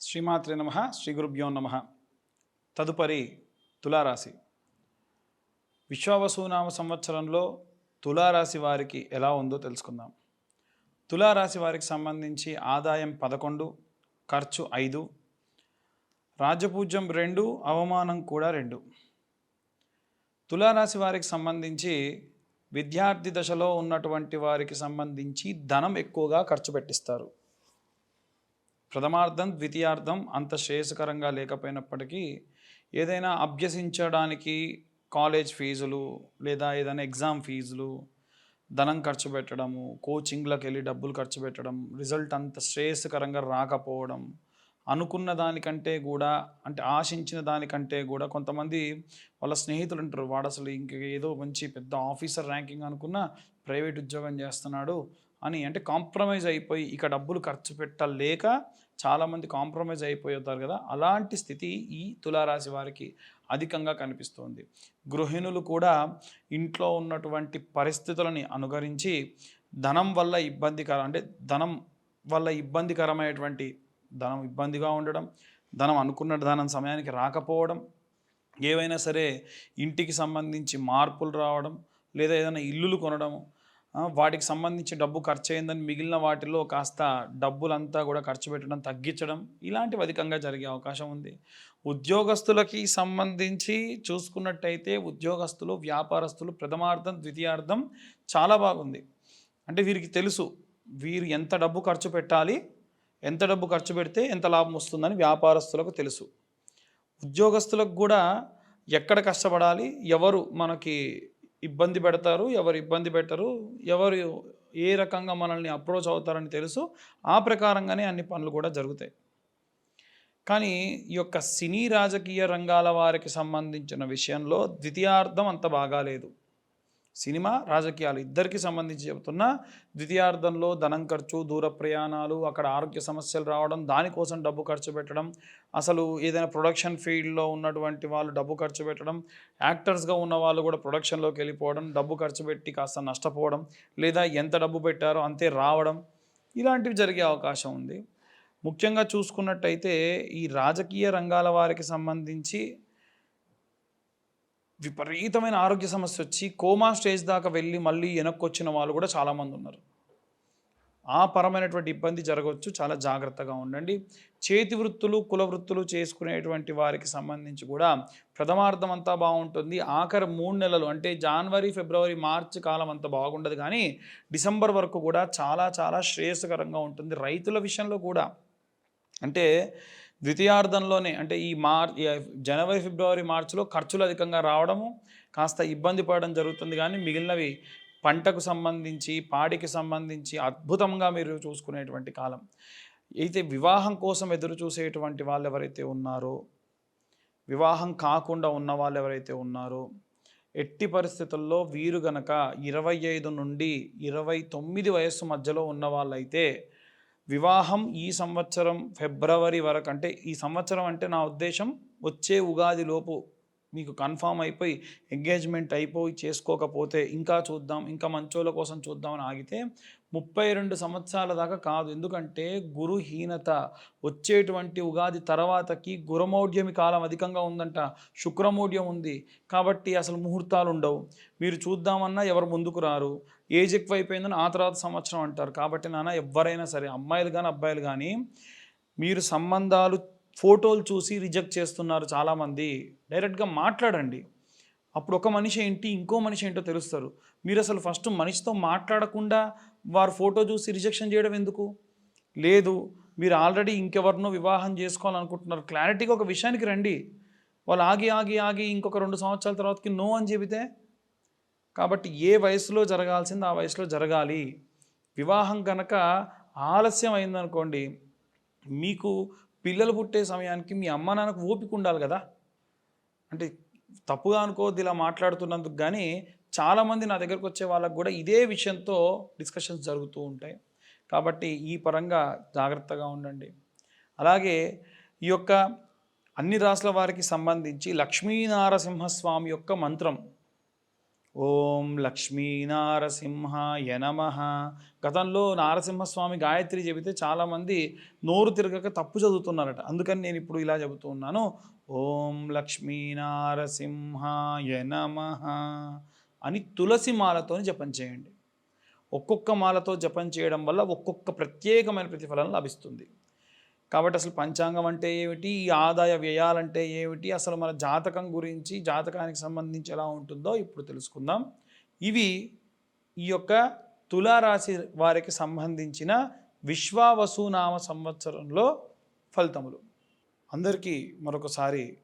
శ్రీమాత్రి నమ శ్రీ గురుభ్యో నమ. తదుపరి తులారాశి. విశ్వావసునామ సంవత్సరంలో తులారాశి వారికి ఎలా ఉందో తెలుసుకుందాం. తులారాశి వారికి సంబంధించి ఆదాయం పదకొండు ఖర్చు ఐదు రాజపూజ్యం రెండు అవమానం కూడా రెండు. తులారాశి వారికి సంబంధించి విద్యార్థి దశలో ఉన్నటువంటి వారికి సంబంధించి ధనం ఎక్కువగా ఖర్చు పెట్టిస్తారు. ప్రథమార్థం ద్వితీయార్థం అంత శ్రేయస్కరంగా లేకపోయినప్పటికీ ఏదైనా అభ్యసించడానికి కాలేజ్ ఫీజులు లేదా ఏదైనా ఎగ్జామ్ ఫీజులు ధనం ఖర్చు పెట్టడము కోచింగ్లకు వెళ్ళి డబ్బులు ఖర్చు పెట్టడం రిజల్ట్ అంత శ్రేయస్కరంగా రాకపోవడం అనుకున్న దానికంటే కూడా అంటే ఆశించిన దానికంటే కూడా కొంతమంది వాళ్ళ స్నేహితులు ఉంటారు. వాడు అసలు ఇంక ఏదో మంచి పెద్ద ఆఫీసర్ ర్యాంకింగ్ అనుకున్న ప్రైవేట్ ఉద్యోగం చేస్తున్నాడు. అని అంటే కాంప్రమైజ్ అయిపోయి ఇక డబ్బులు ఖర్చు పెట్టలేక చాలామంది కాంప్రమైజ్ అయిపోతారు కదా అలాంటి స్థితి ఈ తులారాశి వారికి అధికంగా కనిపిస్తోంది. గృహిణులు కూడా ఇంట్లో ఉన్నటువంటి పరిస్థితులని అనుకరించి ధనం వల్ల ఇబ్బందికర అంటే ధనం వల్ల ఇబ్బందికరమైనటువంటి ధనం ఇబ్బందిగా ఉండడం ధనం అనుకున్న ధనం సమయానికి రాకపోవడం ఏవైనా సరే ఇంటికి సంబంధించి మార్పులు రావడం లేదా ఏదైనా ఇల్లులు కొనడము వాటికి సంబంధించి డబ్బు ఖర్చు అయిందని మిగిలిన వాటిలో కాస్త డబ్బులంతా కూడా ఖర్చు పెట్టడం తగ్గించడం ఇలాంటివి అధికంగా జరిగే అవకాశం ఉంది. ఉద్యోగస్తులకి సంబంధించి చూసుకున్నట్టయితే ఉద్యోగస్తులు వ్యాపారస్తులు ప్రథమార్థం ద్వితీయార్థం చాలా బాగుంది. అంటే వీరికి తెలుసు వీరు ఎంత డబ్బు ఖర్చు పెట్టాలి ఎంత డబ్బు ఖర్చు పెడితే ఎంత లాభం వస్తుందని వ్యాపారస్తులకు తెలుసు. ఉద్యోగస్తులకు కూడా ఎక్కడ కష్టపడాలి ఎవరు మనకి ఇబ్బంది పెడతారు ఎవరు ఇబ్బంది పెట్టరు ఎవరు ఏ రకంగా మనల్ని అప్రోచ్ అవుతారని తెలుసు. ఆ ప్రకారంగానే అన్ని పనులు కూడా జరుగుతాయి. కానీ ఈ యొక్క సినీ రాజకీయ రంగాల వారికి సంబంధించిన విషయంలో ద్వితీయార్థం అంత బాగాలేదు. సినిమా రాజకీయాలు ఇద్దరికి సంబంధించి చెబుతున్నా ద్వితీయార్థంలో ధనం ఖర్చు దూర ప్రయాణాలు అక్కడ ఆరోగ్య సమస్యలు రావడం దానికోసం డబ్బు ఖర్చు పెట్టడం అసలు ఏదైనా ప్రొడక్షన్ ఫీల్డ్లో ఉన్నటువంటి వాళ్ళు డబ్బు ఖర్చు పెట్టడం యాక్టర్స్గా ఉన్న వాళ్ళు కూడా ప్రొడక్షన్లోకి వెళ్ళిపోవడం డబ్బు ఖర్చు పెట్టి కాస్త నష్టపోవడం లేదా ఎంత డబ్బు పెట్టారో అంతే రావడం ఇలాంటివి జరిగే అవకాశం ఉంది. ముఖ్యంగా చూసుకున్నట్టయితే ఈ రాజకీయ రంగాల వారికి సంబంధించి విపరీతమైన ఆరోగ్య సమస్య వచ్చి కోమా స్టేజ్ దాకా వెళ్ళి మళ్ళీ వెనక్కి వచ్చిన వాళ్ళు కూడా చాలామంది ఉన్నారు. ఆ పరమైనటువంటి ఇబ్బంది జరగవచ్చు. చాలా జాగ్రత్తగా ఉండండి. చేతి వృత్తులు కుల వృత్తులు చేసుకునేటువంటి వారికి సంబంధించి కూడా ప్రథమార్థం అంతా బాగుంటుంది. ఆఖరి మూడు నెలలు అంటే జనవరి ఫిబ్రవరి మార్చ్ కాలం అంతా బాగుండదు కానీ డిసెంబర్ వరకు కూడా చాలా చాలా శ్రేయస్కరంగా ఉంటుంది. రైతుల విషయంలో కూడా అంటే ద్వితీయార్థంలోనే అంటే ఈ మార్ జనవరి ఫిబ్రవరి మార్చిలో ఖర్చులు అధికంగా రావడము కాస్త ఇబ్బంది పడడం జరుగుతుంది. కానీ మిగిలినవి పంటకు సంబంధించి పాడికి సంబంధించి అద్భుతంగా మీరు చూసుకునేటువంటి కాలం. అయితే వివాహం కోసం ఎదురు చూసేటువంటి వాళ్ళు ఎవరైతే ఉన్నారో వివాహం కాకుండా ఉన్న వాళ్ళు ఎవరైతే ఉన్నారో ఎట్టి పరిస్థితుల్లో వీరు గనక ఇరవై ఐదు నుండి ఇరవై తొమ్మిది వయస్సు మధ్యలో ఉన్న వాళ్ళైతే వివాహం ఈ సంవత్సరం ఫిబ్రవరి వరకు అంటే ఈ సంవత్సరం అంటే నా ఉద్దేశం వచ్చే ఉగాది లోపు మీకు కన్ఫామ్ అయిపోయి ఎంగేజ్మెంట్ అయిపోయి చేసుకోకపోతే ఇంకా చూద్దాం ఇంకా మంచోళ్ళ కోసం చూద్దామని ఆగితే ముప్పై రెండు సంవత్సరాల దాకా కాదు. ఎందుకంటే గురుహీనత వచ్చేటువంటి ఉగాది తర్వాతకి గురమౌఢ్యమి కాలం అధికంగా ఉందంట. శుక్రమౌఢ్యం ఉంది. కాబట్టి అసలు ముహూర్తాలు ఉండవు. మీరు చూద్దామన్నా ఎవరు ముందుకు రారు. ఏజ్ ఎక్కువ అయిపోయిందని ఆ తర్వాత సంవత్సరం అంటారు. కాబట్టి నాన్న ఎవరైనా సరే అమ్మాయిలు కానీ అబ్బాయిలు కానీ మీరు సంబంధాలు ఫోటోలు చూసి రిజెక్ట్ చేస్తున్నారు చాలామంది. డైరెక్ట్గా మాట్లాడండి. అప్పుడు ఒక మనిషి ఏంటి ఇంకో మనిషి ఏంటో తెలుస్తారు. మీరు అసలు ఫస్ట్ మనిషితో మాట్లాడకుండా వారు ఫోటో చూసి రిజెక్షన్ చేయడం ఎందుకు? లేదు మీరు ఆల్రెడీ ఇంకెవరినో వివాహం చేసుకోవాలనుకుంటున్నారు. క్లారిటీగా ఒక విషయానికి రండి. వాళ్ళు ఆగి ఆగి ఆగి ఇంకొక రెండు సంవత్సరాల తర్వాతకి నో అని చెబితే? కాబట్టి ఏ వయసులో జరగాల్సింది ఆ వయసులో జరగాలి. వివాహం కనుక ఆలస్యం అయిందనుకోండి మీకు పిల్లలు పుట్టే సమయానికి మీ అమ్మ నాన్నకు ఓపిక ఉండాలి కదా? అంటే తప్పుగా అనుకోవద్దు ఇలా మాట్లాడుతున్నందుకు కానీ చాలామంది నా దగ్గరకు వచ్చే వాళ్ళకు కూడా ఇదే విషయంతో డిస్కషన్స్ జరుగుతూ ఉంటాయి. కాబట్టి ఈ పరంగా జాగ్రత్తగా ఉండండి. అలాగే ఈ యొక్క అన్ని రాసుల వారికి సంబంధించి లక్ష్మీనారసింహస్వామి యొక్క మంత్రం ఓం లక్ష్మీనారసింహాయ నమ. గతంలో నారసింహస్వామి గాయత్రి చెబితే చాలామంది నోరు తిరగక తప్పు చదువుతున్నారట. అందుకని నేను ఇప్పుడు ఇలా చెబుతూ ఉన్నాను. ఓం లక్ష్మీనారసింహాయ నమ అని తులసి మాలతో జపం చేయండి. ఒక్కొక్క మాలతో జపం చేయడం వల్ల ఒక్కొక్క ప్రత్యేకమైన ప్రతిఫలం లభిస్తుంది. కాబట్టి అసలు పంచాంగం అంటే ఏమిటి? ఈ ఆదాయ వ్యయాలంటే ఏమిటి? అసలు మన జాతకం గురించి జాతకానికి సంబంధించి ఎలా ఉంటుందో ఇప్పుడు తెలుసుకుందాం. ఇవి ఈ యొక్క తులారాశి వారికి సంబంధించిన విశ్వావసునామ సంవత్సరంలో ఫలితములు. అందరికీ మరొకసారి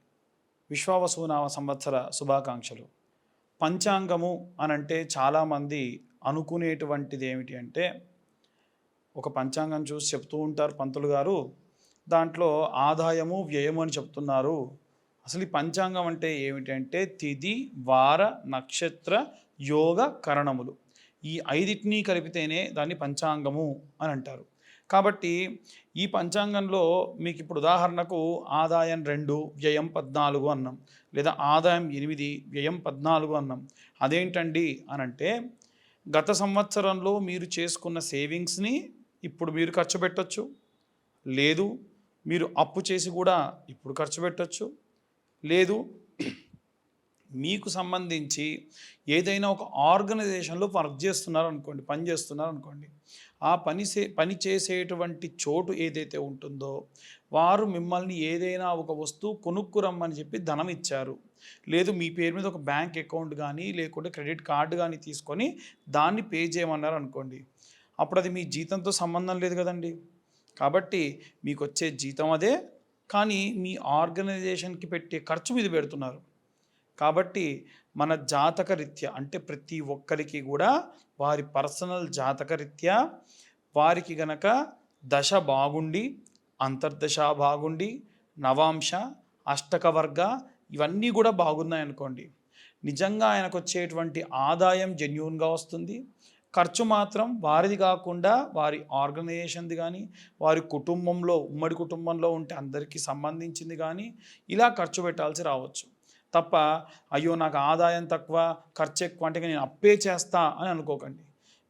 విశ్వావసునామ సంవత్సర శుభాకాంక్షలు. పంచాంగము అనంటే చాలామంది అనుకునేటువంటిది ఏమిటి అంటే ఒక పంచాంగం చూసి చెప్తూ ఉంటారు పంతులు గారు దాంట్లో ఆదాయము వ్యయము అని చెప్తున్నారు. అసలు ఈ పంచాంగం అంటే ఏమిటంటే తిది వార నక్షత్ర యోగ కరణములు. ఈ ఐదిటిని కలిపితేనే దాన్ని పంచాంగము అని అంటారు. కాబట్టి ఈ పంచాంగంలో మీకు ఇప్పుడు ఉదాహరణకు ఆదాయం రెండు వ్యయం పద్నాలుగు అన్నాం లేదా ఆదాయం ఎనిమిది వ్యయం పద్నాలుగు అన్నాం. అదేంటండి అని అంటే గత సంవత్సరంలో మీరు చేసుకున్న సేవింగ్స్ని ఇప్పుడు మీరు ఖర్చు పెట్టచ్చు. లేదు మీరు అప్పు చేసి కూడా ఇప్పుడు ఖర్చు పెట్టచ్చు. లేదు మీకు సంబంధించి ఏదైనా ఒక ఆర్గనైజేషన్లో వర్క్ చేస్తున్నారు అనుకోండి పని చేస్తున్నారు అనుకోండి ఆ పని చే పని చేసేటువంటి చోటు ఏదైతే ఉంటుందో వారు మిమ్మల్ని ఏదైనా ఒక వస్తువు కొనుక్కురమ్మని చెప్పి ధనం ఇచ్చారు. లేదు మీ పేరు మీద ఒక బ్యాంక్ అకౌంట్ కానీ లేకుంటే క్రెడిట్ కార్డు కానీ తీసుకొని దాన్ని పే చేయమన్నారు అనుకోండి అప్పుడు అది మీ జీతంతో సంబంధం లేదు కదండి. కాబట్టి మీకు వచ్చే జీతం అదే కానీ మీ ఆర్గనైజేషన్కి పెట్టే ఖర్చు మీద పెడుతున్నారు. కాబట్టి మన జాతక రీత్యా అంటే ప్రతి ఒక్కరికి కూడా వారి పర్సనల్ జాతక రీత్యా వారికి గనక దశ బాగుండి అంతర్దశ బాగుండి నవాంశ అష్టక వర్గ ఇవన్నీ కూడా బాగున్నాయి అనుకోండి నిజంగా ఆయనకు వచ్చేటువంటి ఆదాయం జెన్యున్గా వస్తుంది. ఖర్చు మాత్రం వారిది కాకుండా వారి ఆర్గనైజేషన్ది కానీ వారి కుటుంబంలో ఉమ్మడి కుటుంబంలో ఉంటే అందరికీ సంబంధించింది కానీ ఇలా ఖర్చు పెట్టాల్సి రావచ్చు. తప్ప అయ్యో నాకు ఆదాయం తక్కువ ఖర్చు ఎక్కువ అంటే నేను అప్పే చేస్తా అని అనుకోకండి.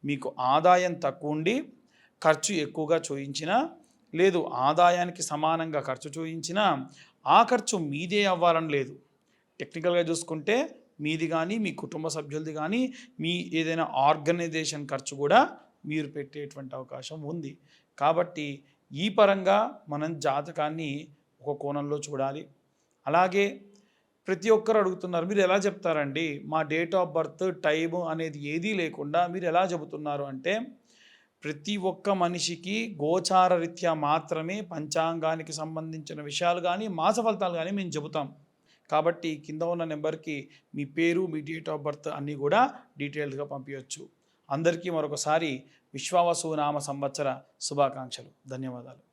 మీకు ఆదాయం తక్కువ ఉండి ఖర్చు ఎక్కువగా చూయించినా లేదు ఆదాయానికి సమానంగా ఖర్చు చూయించినా ఆ ఖర్చు మీదే అవ్వాలని లేదు. టెక్నికల్గా చూసుకుంటే మీది కానీ మీ కుటుంబ సభ్యులది కానీ మీ ఏదైనా ఆర్గనైజేషన్ ఖర్చు కూడా మీరు పెట్టేటువంటి అవకాశం ఉంది. కాబట్టి ఈ పరంగా మనం జాతకాన్ని ఒక కోణంలో చూడాలి. అలాగే ప్రతి ఒక్కరు అడుగుతున్నారు మీరు ఎలా చెప్తారండి? మా డేట్ ఆఫ్ బర్త్ టైం అనేది ఏదీ లేకుండా మీరు ఎలా చెబుతున్నారు అంటే ప్రతి ఒక్క మనిషికి గోచార రీత్యా మాత్రమే పంచాంగానికి సంబంధించిన విషయాలు కానీ మాస ఫలితాలు కానీ మేము చెబుతాం. కాబట్టి కింద ఉన్న నెంబర్కి మీ పేరు మీ డేట్ ఆఫ్ బర్త్ అన్నీ కూడా డీటెయిల్డ్గా పంపించవచ్చు అందరికీ మరొకసారి విశ్వావసు నామ సంవత్సర శుభాకాంక్షలు. ధన్యవాదాలు.